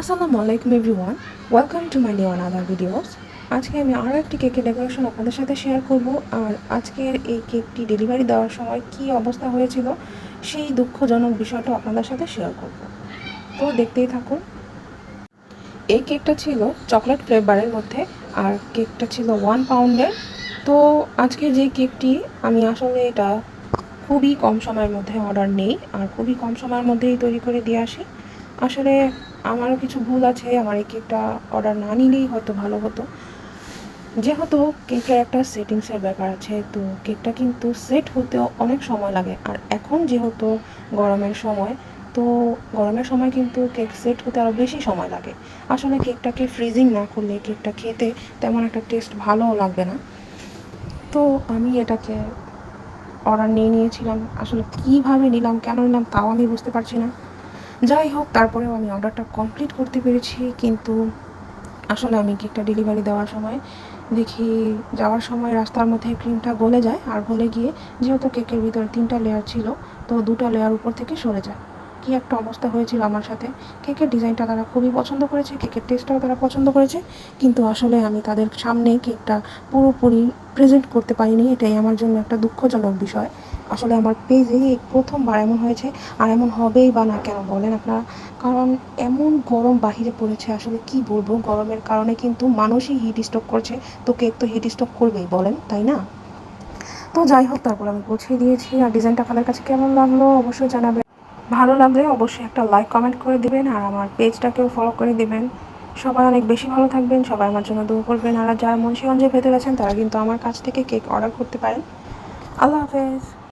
আসসালামু আলাইকুম everyone, welcome to my new another videos. আজকে আমি আরও একটি কেকের ডেকোরেশন আপনাদের সাথে শেয়ার করব। আর আজকের এই কেকটি ডেলিভারি দেওয়ার সময় কি অবস্থা হয়েছিল সেই দুঃখজনক বিষয়টা আপনাদের সাথে শেয়ার করব। তো দেখতেই থাকুন। এই কেকটা ছিল চকলেট ফ্লেভারের মধ্যে, আর কেকটা ছিল ওয়ান পাউন্ডের। তো আজকে যে কেকটি, আমি আসলে এটা খুবই কম সময়ের মধ্যে অর্ডার নেই, আর খুবই কম সময়ের মধ্যেই তৈরি করে দিয়ে আসি। আসলে আমারও কিছু ভুল আছে, আমার এই কেকটা অর্ডার না নিলেই হয়তো ভালো হতো। যেহেতু কেকের একটা সেটিংসের ব্যাপার আছে, তো কেকটা কিন্তু সেট হতেও অনেক সময় লাগে। আর এখন যেহেতু গরমের সময়, তো গরমের সময় কিন্তু কেক সেট হতে আরও বেশি সময় লাগে। আসলে কেকটাকে ফ্রিজিং না করলে কেকটা খেতে তেমন একটা টেস্ট ভালোও লাগবে না। তো আমি এটাকে অর্ডার নিয়ে নিয়েছিলাম। আসলে কীভাবে নিলাম, কেন নিলাম, তাও আমি বুঝতে পারছি না। যাই হোক, তারপরেও আমি অর্ডারটা কমপ্লিট করতে পেরেছি, কিন্তু আসলে আমি কেকটা ডেলিভারি দেওয়ার সময় দেখি যাওয়ার সময় রাস্তার মধ্যে ক্রিমটা গলে যায়, আর গলে গিয়ে যেহেতু কেকের ভিতরে তিনটা লেয়ার ছিল, তো দুটা লেয়ার উপর থেকে সরে যায়। কি একটা অবস্থা হয়েছিল আমার সাথে। কেকের ডিজাইনটা তারা খুবই পছন্দ করেছে, কেকের টেস্টটাও তারা পছন্দ করেছে। কিন্তু আসলে আমি তাদের সামনে কেকটা পুরোপুরি প্রেজেন্ট করতে পারিনি, এটাই আমার জন্য একটা দুঃখজনক বিষয়। আসলে আমার পেজে এই প্রথমবার এমন হয়েছে, আর এমন হবেই বা না কেন বলেন আপনারা? কারণ এমন গরম বাহিরে পড়েছে, আসলে কি বলব? গরমের কারণে কিন্তু মানুষই হিট স্ট্রোক করছে, তো কেক তো হিট স্ট্রোক করবেই বলেন, তাই না? তো যাই হোক, তারপর আমি পৌঁছে দিয়েছি। আর ডিজাইনটা আপনাদের কাছে কেমন লাগল অবশ্যই জানাবেন। ভালো লাগলে অবশ্যই একটা লাইক কমেন্ট করে দিবেন আর আমার পেজটাকেও ফলো করে দিবেন। সবাই অনেক বেশি ভালো থাকবেন, সবাই আমার জন্য দূর করবেন। আর যারা মুন্সিগঞ্জের ভেতরে আছেন, তারা কিন্তু আমার কাছ থেকে কেক অর্ডার করতে পারেন। আল্লাহ হাফেজ।